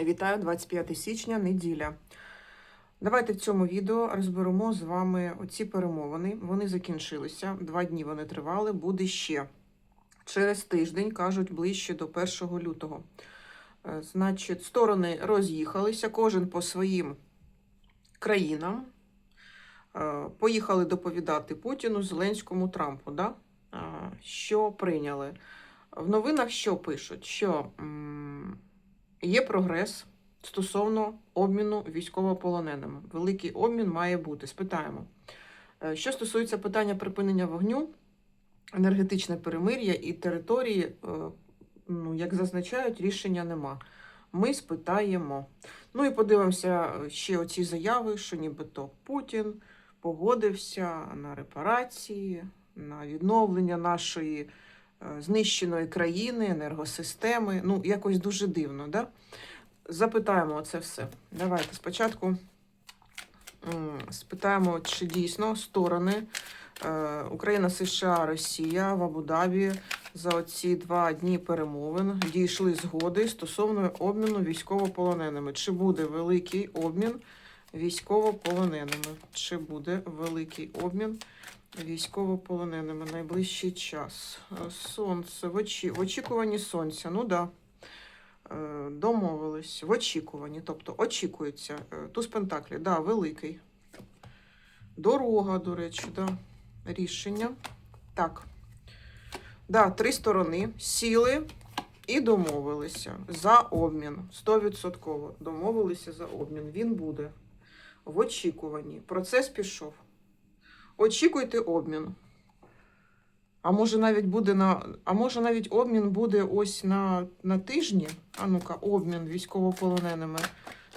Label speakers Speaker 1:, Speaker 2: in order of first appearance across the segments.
Speaker 1: Вітаю 25 січня, неділя. Давайте в цьому відео розберемо з вами оці перемовини. Вони закінчилися. Два дні вони тривали, буде ще. Через тиждень, кажуть, ближче до 1 лютого. Е, Значить, сторони роз'їхалися, кожен по своїм країнам. Е, Поїхали доповідати Путіну, Зеленському, Трампу. Да? Е, Що прийняли? В новинах що пишуть? Що є прогрес стосовно обміну військовополоненими. Великий обмін має бути. Спитаємо. Е, Що стосується питання припинення вогню, енергетичне перемир'я і території, е, ну, як зазначають, рішення нема. Ми спитаємо. Ну і подивимося ще оці заяви, що нібито Путін погодився на репарації, на відновлення нашої е, знищеної країни, енергосистеми. Ну, якось дуже дивно, да? Запитаємо це все. Давайте спочатку спитаємо, чи дійсно сторони е, Україна, США, Росія в Абу-Дабі за оці два дні перемовин дійшли згоди стосовно обміну військовополоненими. Чи буде великий обмін військовополоненими? Чи буде великий обмін військовополоненими найближчий час? Е, Сонце в, очі... в очікуванні сонця. Ну да. Е, Домовились в очікуванні, тобто очікується. Е, Туз Пентаклі, да, великий. Дорога, до речі, да. Рішення. Так. Да, три сторони сіли і домовилися за обмін. 100% домовилися за обмін. Він буде в очікуванні. Процес пішов. Очікуйте обмін. А може навіть буде на. А може навіть обмін буде ось на, на тижні. А ну-ка, обмін військовополоненими.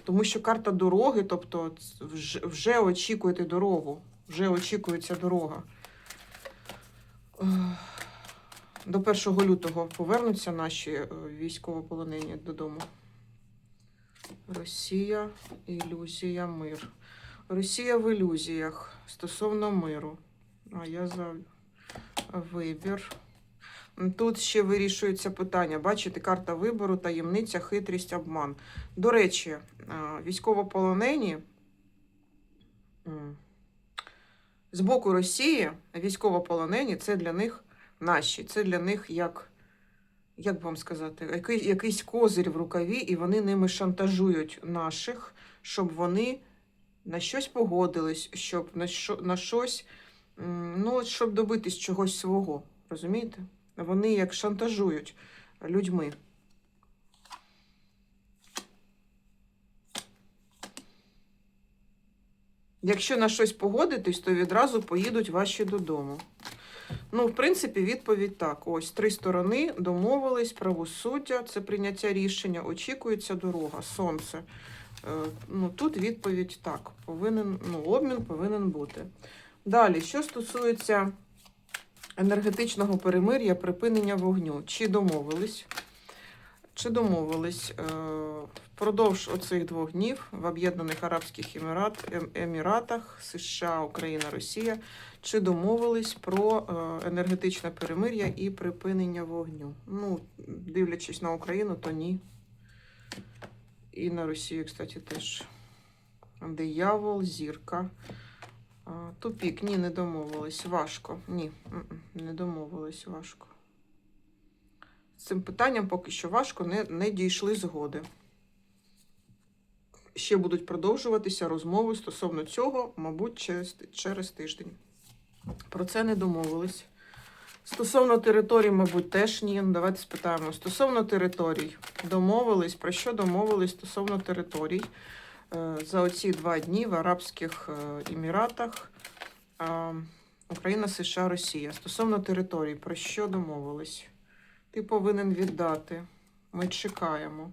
Speaker 1: Тому що карта дороги, тобто вже, вже очікуєте дорогу. Вже очікується дорога. До 1 лютого повернуться наші е, військовополонені додому. Росія, ілюзія, мир. Росія в ілюзіях стосовно миру. А я за вибір. Тут ще вирішується питання. Бачите, карта вибору, таємниця, хитрість, обман. До речі, військовополонені з боку Росії військовополонені це для них наші. Це для них як, як вам сказати, який, якийсь козир в рукаві, і вони ними шантажують наших, щоб вони на щось погодились, щоб на, що, на щось, ну, щоб добитись чогось свого. Розумієте? Вони як шантажують людьми. Якщо на щось погодитись, то відразу поїдуть ваші додому. Ну, в принципі, відповідь так. Ось три сторони домовились, правосуддя, це прийняття рішення, очікується дорога, сонце. Е, ну, тут відповідь так. Повинен, ну, обмін повинен бути. Далі, що стосується енергетичного перемир'я, припинення вогню. Чи домовились? Чи домовились е, впродовж оцих двох днів в Об'єднаних Арабських Емірат, Ем- Еміратах, США, Україна, Росія, чи домовились про е, енергетичне перемир'я і припинення вогню? Ну, дивлячись на Україну, то ні. І на Росію, кстати, теж. Диявол, зірка. Тупік, ні, не домовились. Важко. Ні, не домовились важко. З цим питанням поки що важко, не, не дійшли згоди. Ще будуть продовжуватися розмови стосовно цього, мабуть, через, через тиждень. Про це не домовились. Стосовно територій, мабуть, теж ні. Давайте спитаємо. Стосовно територій, домовились. Про що домовились стосовно територій? Е, за оці два дні в Арабських е, Еміратах е, Україна, США, Росія. Стосовно територій, про що домовились? Ти повинен віддати. Ми чекаємо.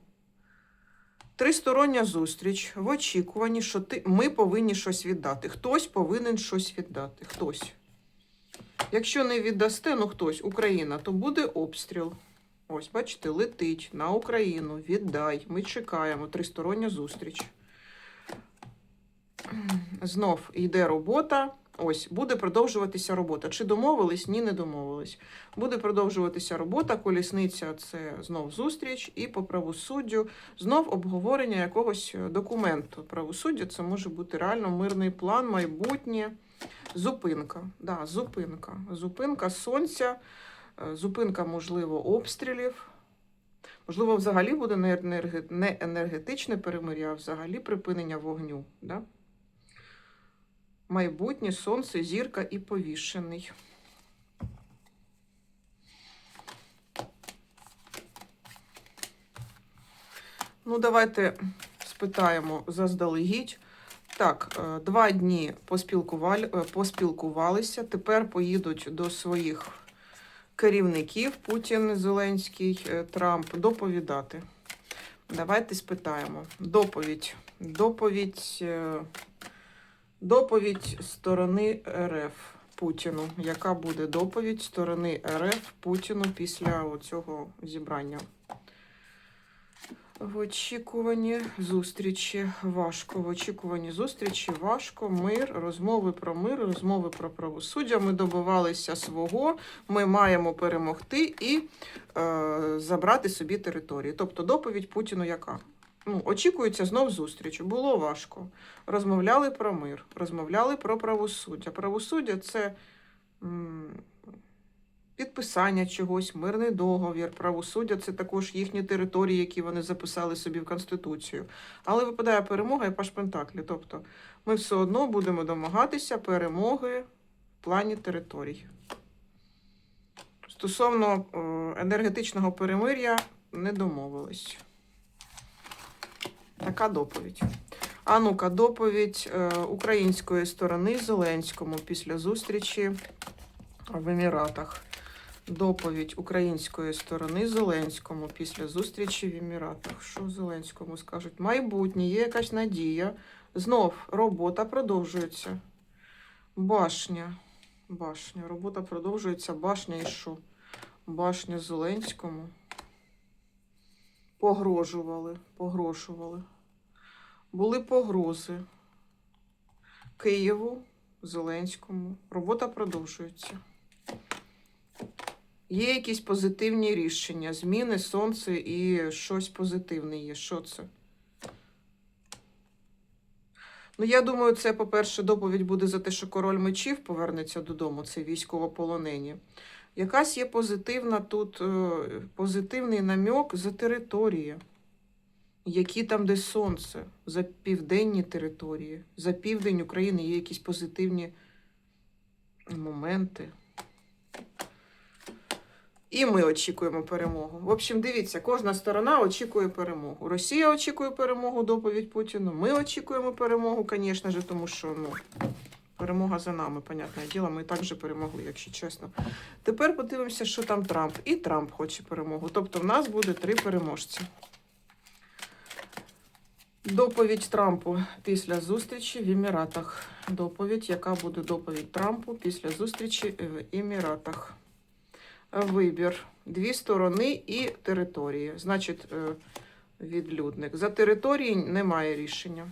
Speaker 1: Тристороння зустріч в очікуванні, що ти, ми повинні щось віддати. Хтось повинен щось віддати. Хтось. Якщо не віддасте, ну хтось, Україна, то буде обстріл. Ось, бачите, летить на Україну. Віддай. Ми чекаємо. Тристороння зустріч. Знов йде робота, Ось, буде продовжуватися робота. Чи домовились? Ні, не домовились. Буде продовжуватися робота, колісниця це знов зустріч, і по правосуддю знов обговорення якогось документу. Правосуддя це може бути реально мирний план, майбутнє, зупинка. Да, зупинка. Зупинка сонця, е, зупинка, можливо, обстрілів. Можливо, взагалі буде не не енергетичне перемир'я, а взагалі припинення вогню. Да? Майбутнє, сонце, зірка і повішений. Ну, давайте спитаємо заздалегідь. Так, е, два дні поспілкували, е, поспілкувалися. Тепер поїдуть до своїх керівників Путін, Зеленський, е, Трамп доповідати. Давайте спитаємо. Доповідь. Доповідь. Доповідь сторони РФ Путіну. Яка буде доповідь сторони РФ Путіну після цього зібрання? В очікуванні зустрічі важко. В очікуванні зустрічі важко. Мир, розмови про мир, розмови про правосуддя. Ми добивалися свого. Ми маємо перемогти і е, забрати собі території. Тобто доповідь Путіну яка? Ну, очікується знов зустріч. Було важко. Розмовляли про мир, розмовляли про правосуддя. Правосуддя це м, підписання чогось, мирний договір. Правосуддя це також їхні території, які вони записали собі в Конституцію. Але випадає перемога і паш Пентаклі. Тобто ми все одно будемо домагатися перемоги в плані територій. Стосовно е, енергетичного перемир'я не домовились. Така доповідь. А ну-ка, доповідь е, української сторони Зеленському після зустрічі в Еміратах. Доповідь української сторони Зеленському після зустрічі в Еміратах. Що Зеленському скажуть? Майбутнє, є якась надія. Знов робота продовжується. Башня. Башня. Робота продовжується. Башня і що? Башня Зеленському. Погрожували, погрожували. Були погрози Києву, Зеленському. Робота продовжується. Є якісь позитивні рішення, зміни, сонце і щось позитивне є. Що це? Ну, я думаю, це, по-перше, доповідь буде за те, що король мечів повернеться додому, це військовополонені. Якась є позитивна тут, е, позитивний намьок за території. Які там, де сонце, за південні території, за південь України є якісь позитивні моменти. І ми очікуємо перемогу. В общем, дивіться, кожна сторона очікує перемогу. Росія очікує перемогу, доповідь Путіну. Ми очікуємо перемогу, звісно ж, тому що ну, перемога за нами, понятне діло, ми і так вже перемогли, якщо чесно. Тепер подивимося, що там Трамп. І Трамп хоче перемогу. Тобто в нас буде три переможці. Доповідь Трампу після зустрічі в Еміратах. Доповідь, яка буде доповідь Трампу після зустрічі в Еміратах. Вибір. Дві сторони і території. Значить, е, відлюдник. За території немає рішення.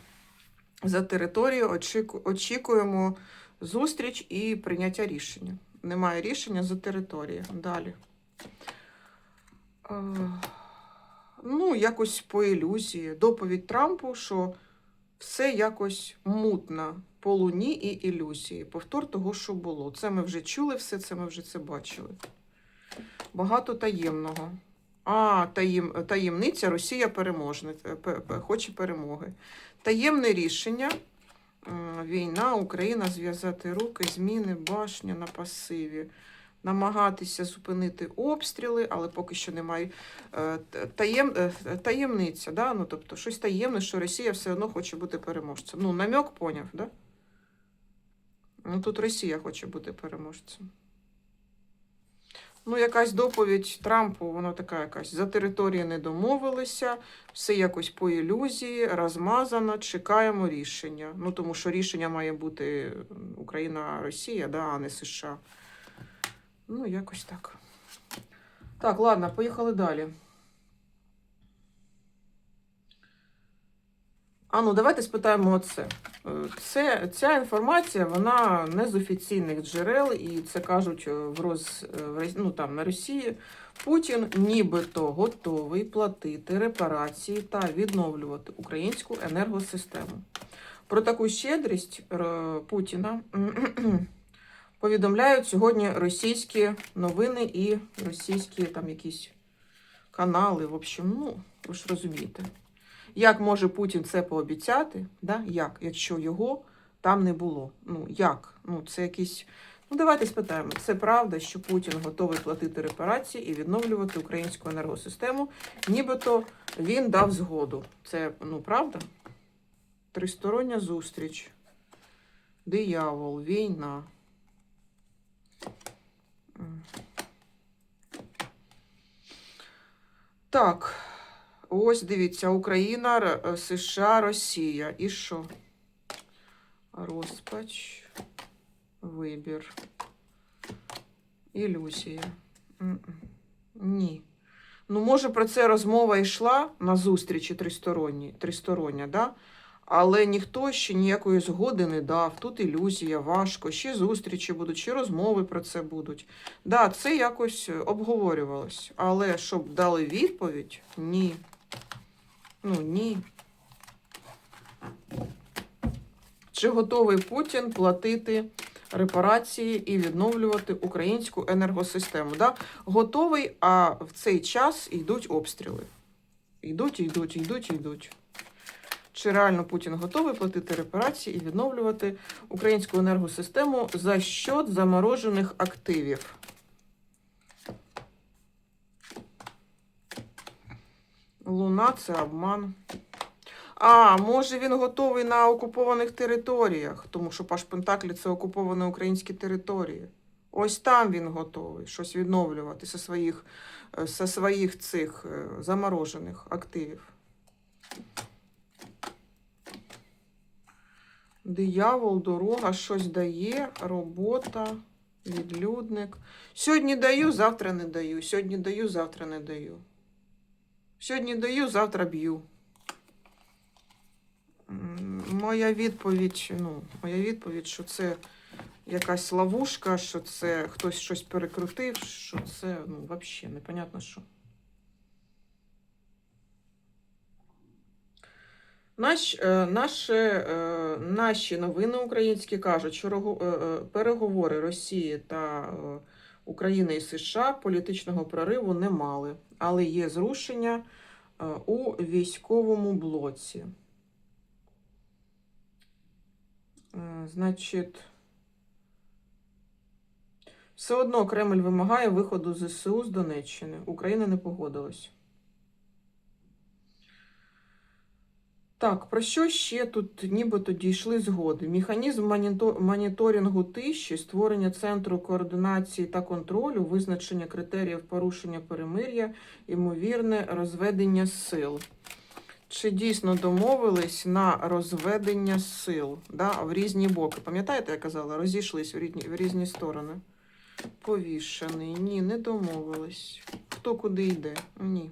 Speaker 1: За територію очікуємо зустріч і прийняття рішення. Немає рішення за території. Далі. Е, Ну, якось по ілюзії. Доповідь Трампу, що все якось мутно по луні і ілюзії. Повтор того, що було. Це ми вже чули все, це ми вже це бачили. Багато таємного. А, таєм, таємниця Росія переможне, пе- пе- хоче перемоги. Таємне рішення. Війна, Україна зв'язати руки, зміни, башня на пасиві. Намагатися зупинити обстріли, але поки що немає е, таєм, е, таємниця. Да? Ну, тобто щось таємне, що Росія все одно хоче бути переможцем. Ну, намек поняв, да? Ну, тут Росія хоче бути переможцем. Ну, якась доповідь Трампу, вона така якась. За території не домовилися, все якось по ілюзії, розмазано, чекаємо рішення. Ну, тому що рішення має бути Україна-Росія, да, а не США. Ну, якось так. Так, ладно, поїхали далі. А ну, давайте спитаємо оце. Е, Це, ця інформація, вона не з офіційних джерел, і це кажуть е, в роз, е, ну, там, на Росії. Путін нібито готовий платити репарації та відновлювати українську енергосистему. Про таку щедрість Путіна повідомляють сьогодні російські новини і російські там якісь канали. В общем, ну, ви ж розумієте. Як може Путін це пообіцяти? Да? Як, якщо його там не було? Ну як? Ну це якісь. Ну давайте спитаємо. Це правда, що Путін готовий платити репарації і відновлювати українську енергосистему, нібито він дав згоду. Це ну правда? Тристороння зустріч. Диявол, війна. Так. Ось дивіться, Україна, е, США, Росія. І що? Розпач, вибір, ілюзія. Ні. Ну, може, про це розмова йшла на зустрічі тристоронній, тристороння, да? але ніхто ще ніякої згоди не дав. Тут ілюзія, важко, ще зустрічі будуть, ще розмови про це будуть. Да, це якось е, обговорювалось, але щоб дали відповідь, ні. Ну ні. Чи готовий Путін платити репарації і відновлювати українську енергосистему? Да? Готовий, а в цей час йдуть обстріли. Йдуть, йдуть, йдуть, йдуть. Чи реально Путін готовий платити репарації і відновлювати українську енергосистему за счет заморожених активів? Луна це обман. А, може він готовий на окупованих територіях, тому що Паш Пентаклі це окуповані українські території. Ось там він готовий щось відновлювати зі своїх, е, зі своїх цих е, заморожених активів. Диявол, дорога, щось дає, робота, відлюдник. Сьогодні даю, завтра не даю. Сьогодні даю, завтра не даю. Сьогодні даю, завтра б'ю. Моя відповідь, ну, моя відповідь, що це якась ловушка, що це хтось щось перекрутив, що це, ну, взагалі, непонятно що. Наш, е, наші, е, наші новини українські кажуть, що е, переговори Росії та України і США політичного прориву не мали, але є зрушення е, у військовому блоці. Е, Значить, все одно Кремль вимагає виходу ЗСУ з Донеччини. Україна не погодилась. Так, про що ще тут нібито дійшли згоди? Механізм моніторингу тиші, створення центру координації та контролю, визначення критеріїв порушення перемир'я, ймовірне розведення сил. Чи дійсно домовились на розведення сил да, в різні боки? Пам'ятаєте, я казала, розійшлись в різні, в різні сторони. Повішений. Ні, не домовились. Хто куди йде? Ні.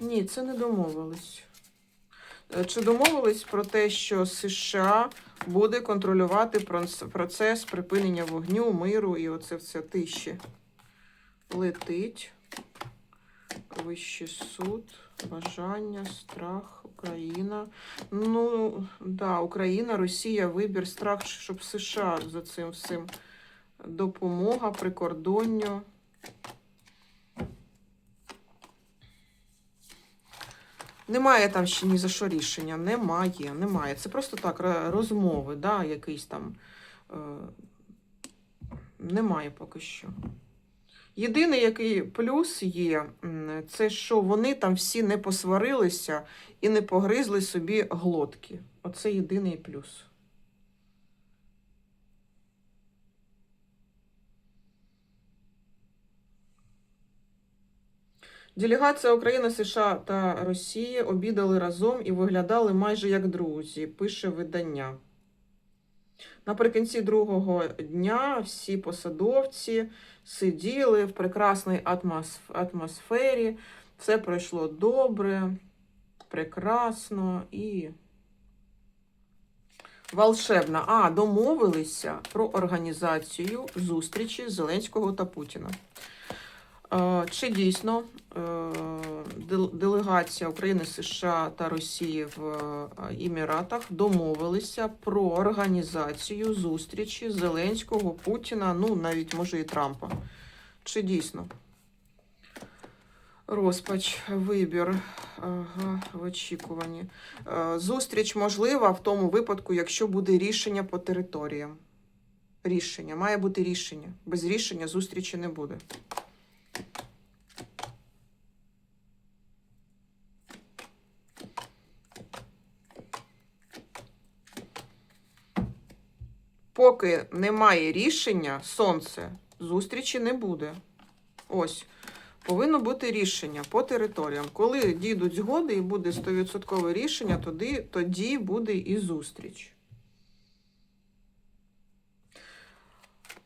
Speaker 1: Ні, це не домовились. Е, Чи домовились про те, що США буде контролювати процес припинення вогню, миру і оце все тиші? Летить. Вищий суд, бажання, страх, Україна. Ну, да, Україна, Росія, вибір, страх, щоб США за цим всім допомога, прикордонню. Немає там ще ні за що рішення. Немає, немає. Це просто так, розмови, да, якийсь там. Е, немає поки що. Єдиний який плюс є, це що вони там всі не посварилися і не погризли собі глотки. Оце єдиний плюс. Делегація України, США та Росії обідали разом і виглядали майже як друзі, пише видання. Наприкінці другого дня всі посадовці сиділи в прекрасній атмосф- атмосфері, все пройшло добре. прекрасно і волшебно. А, домовилися про організацію зустрічі Зеленського та Путіна. Е, Чи дійсно делегація України, США та Росії в е, Еміратах домовилися про організацію зустрічі Зеленського, Путіна, ну навіть може і Трампа? Чи дійсно? Розпач, вибір ага, в очікуванні. Е, Зустріч можлива в тому випадку, якщо буде рішення по територіям. Рішення. Має бути рішення. Без рішення зустрічі не буде. Поки немає рішення, сонце, зустрічі не буде. Ось. Повинно бути рішення по територіям. Коли дійдуть згоди і буде 100% рішення, тоді, тоді буде і зустріч.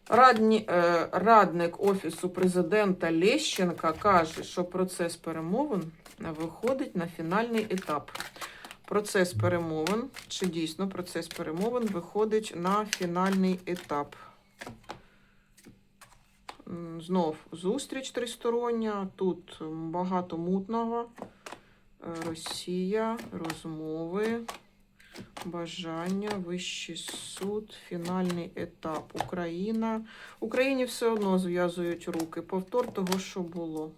Speaker 1: Радні, е, радник Офісу президента Лещенка каже, що процес перемовин виходить на фінальний етап. Процес перемовин, чи дійсно процес перемовин виходить на фінальний етап. Знов зустріч тристороння. Тут багато мутного. Росія, розмови, бажання, вищий суд, фінальний етап. Україна. Україні все одно зв'язують руки. Повтор того, що було.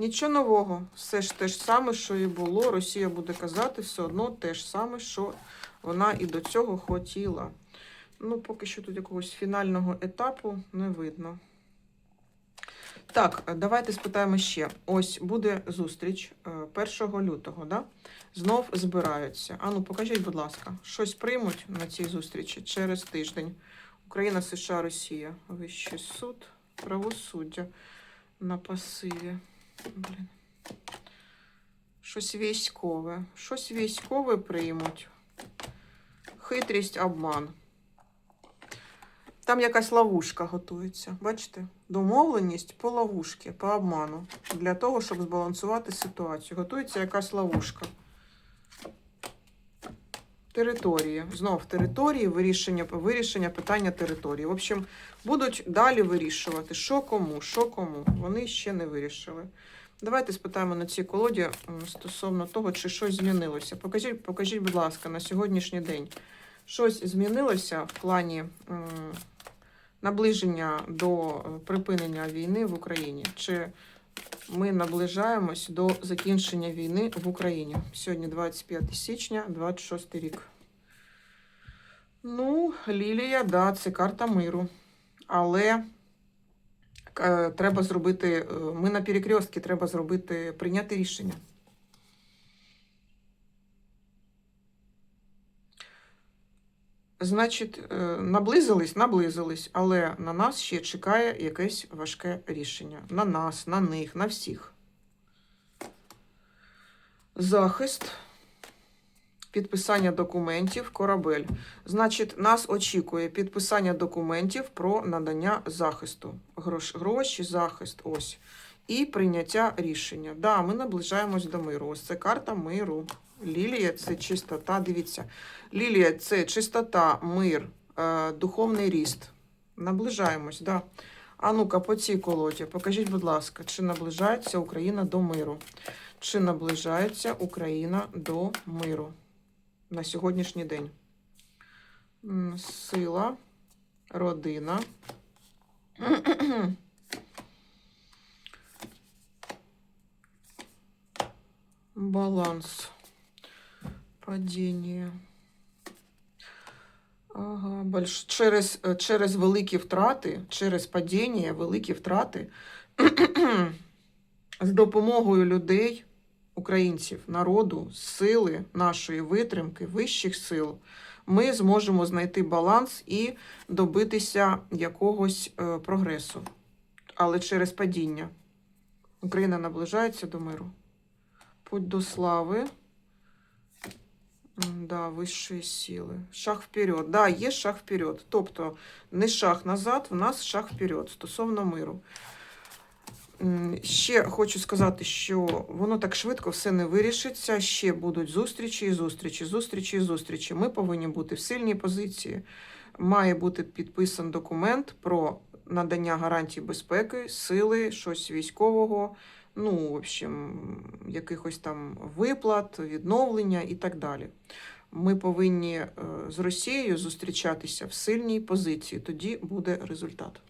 Speaker 1: Нічого нового. Все ж те ж саме, що і було. Росія буде казати все одно те ж саме, що вона і до цього хотіла. Ну, поки що тут якогось фінального етапу не видно. Так, е, давайте спитаємо ще. Ось буде зустріч е, 1 лютого, да? Знов збираються. Ану, покажіть, будь ласка, щось приймуть на цій зустрічі через тиждень. Україна, США, Росія. Вищий суд, правосуддя на пасиві. Блін. Щось військове. Щось військове приймуть. Хитрість, обман. Там якась ловушка готується. Бачите? Домовленість по ловушці, по обману. Для того, щоб збалансувати ситуацію. Готується якась ловушка. Території. Знов території, вирішення, вирішення питання території. В общем, будуть далі вирішувати, що кому, що кому. Вони ще не вирішили. Давайте спитаємо на цій колоді стосовно того, чи щось змінилося. Покажіть, покажіть, будь ласка, на сьогоднішній день щось змінилося в плані наближення до е, припинення війни в Україні? Чи ми наближаємось до закінчення війни в Україні? Сьогодні 25 січня, 26 рік. Ну, Лілія, да, це карта миру. Але треба зробити, е, ми на перекрестки, треба зробити, прийняти рішення. Значить, е, наблизились, наблизились, але на нас ще чекає якесь важке рішення. На нас, на них, на всіх. Захист, підписання документів, корабель. Значить, нас очікує підписання документів про надання захисту. Грош, гроші, захист, ось. І прийняття рішення. Да, ми наближаємось до миру. Ось це карта миру. Лілія це чистота. Дивіться. Лілія це чистота, мир, е, духовний ріст. Наближаємось, да. А ну-ка, по цій колоді, покажіть, будь ласка, чи наближається Україна до миру? Чи наближається Україна до миру на сьогоднішній день? Сила, родина. Баланс. Падіння. Ага, больш... через, через великі втрати, через падіння, великі втрати з допомогою людей, українців, народу, сили нашої витримки, вищих сил, ми зможемо знайти баланс і добитися якогось е, прогресу. Але через падіння. Україна наближається до миру. Путь до слави. Да, вищої сили. Шаг вперед. Да, є шаг вперед. Тобто не шаг назад, в нас шаг вперед стосовно миру. Ще хочу сказати, що воно так швидко все не вирішиться. Ще будуть зустрічі, зустрічі, зустрічі, зустрічі. Ми повинні бути в сильній позиції. Має бути підписан документ про надання гарантій безпеки, сили, щось військового, ну, в общем, якихось там виплат, відновлення і так далі. Ми повинні е, з Росією зустрічатися в сильній позиції. Тоді буде результат.